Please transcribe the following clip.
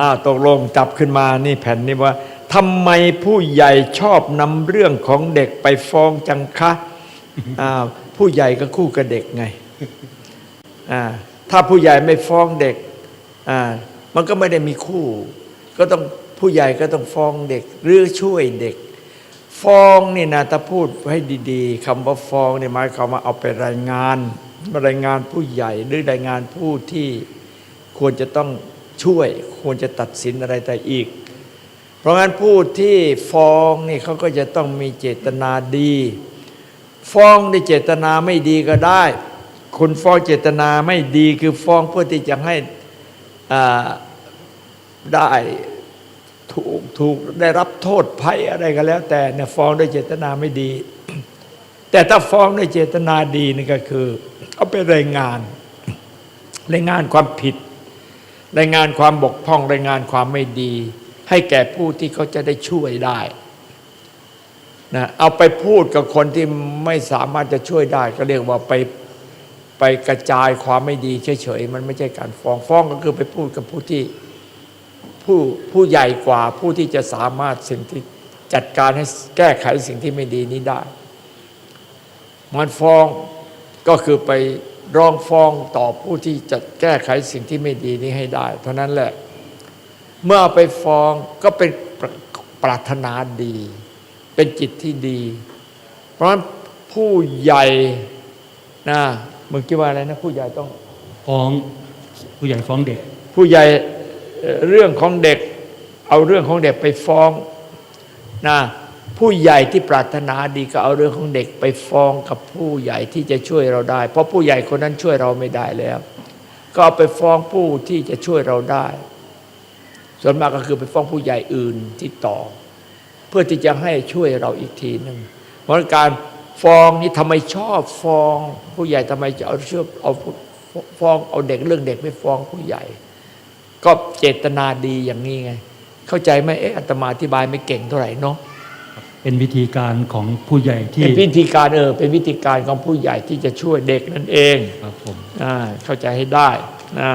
อาตกลงจับขึ้นมานี่แผ่นนี้ว่าทำไมผู้ใหญ่ชอบนำเรื่องของเด็กไปฟ้องจังคะอาผู้ใหญ่ก็คู่กับเด็กไงอ่าถ้าผู้ใหญ่ไม่ฟ้องเด็กอ่ามันก็ไม่ได้มีคู่ ก็ต้องผู้ใหญ่ก็ต้องฟ้องเด็ก หรือช่วยเด็ก ฟ้องนี่นะถ้าพูดให้ดีๆคำว่าฟ้องเนี่ยหมายความว่าเอาไปรายงานมารายงานผู้ใหญ่หรือรายงานผู้ที่ควรจะต้อง ช่วยควรจะตัดสินอะไรแต่อีก เพราะงั้นผู้ที่ฟ้องนี่เขาก็จะต้องมีเจตนาดี ฟ้องด้วยเจตนาไม่ดีก็ได้ คุณฟ้องเจตนาไม่ดีคือฟ้องเพื่อที่จะให้อ่าได้ถูกถูกได้รับโทษภัยอะไรก็แล้ว แต่เนี่ยฟ้องด้วยเจตนาไม่ดี แต่ถ้าฟ้องด้วยเจตนาดีนี่ก็คือเอาไปรายงานรายงานความผิด รายงานความบกพร่องรายงานความไม่ดี ให้แก่ผู้ที่เขาจะได้ช่วยได้นะเอาไปพูดกับคนที่ไม่สามารถจะช่วยได้ ก็เรียกว่าไปไปกระจายความไม่ดีเฉยๆมันไม่ใช่การฟ้องฟ้องก็คือไปพูดกับผู้ที่ผู้ผู้ใหญ่กว่าผู้ที่จะสามารถสิ่งที่จัดการให้แก้ไขสิ่งที่ไม่ดีนี้ได้ มันฟ้องก็คือไป ร้องฟ้องต่อผู้ที่จะแก้ไขสิ่งที่ไม่ดีนี้ให้ได้ เท่านั้นแหละ เมื่อเอาไปฟ้องก็เป็นปรปรารถนาดี เป็นจิตที่ดี เพราะฉะนั้นผู้ใหญ่นะมึงคิดว่าอะไรนะ ผู้ใหญ่ต้องฟ้องผู้ใหญ่ฟ้องเด็ก ผู้ใหญ่เอ่อเรื่องของเด็ก เอาเรื่องของเด็กไปฟ้องนะ ผู้ใหญ่ที่ปรารถนาดีก็เอาเรื่องของเด็กไปฟ้องกับผู้ใหญ่ที่จะช่วยเราได้ เพราะผู้ใหญ่คนนั้นช่วยเราไม่ได้แล้ว ก็เอาไปฟ้องผู้ที่จะช่วยเราได้ ส่วนมากก็คือไปฟ้องผู้ใหญ่อื่นที่ต่อ เพื่อที่จะให้ช่วยเราอีกทีหนึ่งเพราะการฟ้องนี่ทำไมชอบฟ้อง ผู้ใหญ่ทำไมจะเอาเชื่อเอาฟ้องเอาเด็กเรื่องเด็กไปฟ้องผู้ใหญ่ ก็เจตนาดีอย่างนี้ไง เข้าใจไหมเอ๊ะอาตมาอธิบายไม่เก่งเท่าไหร่เนาะ เป็นวิธีการของผู้ใหญ่ที่เป็นวิธีการเออเป็นวิธีการของผู้ใหญ่ที่จะช่วยเด็กนั่นเองครับผมอ่าเข้าใจให้ได้นะ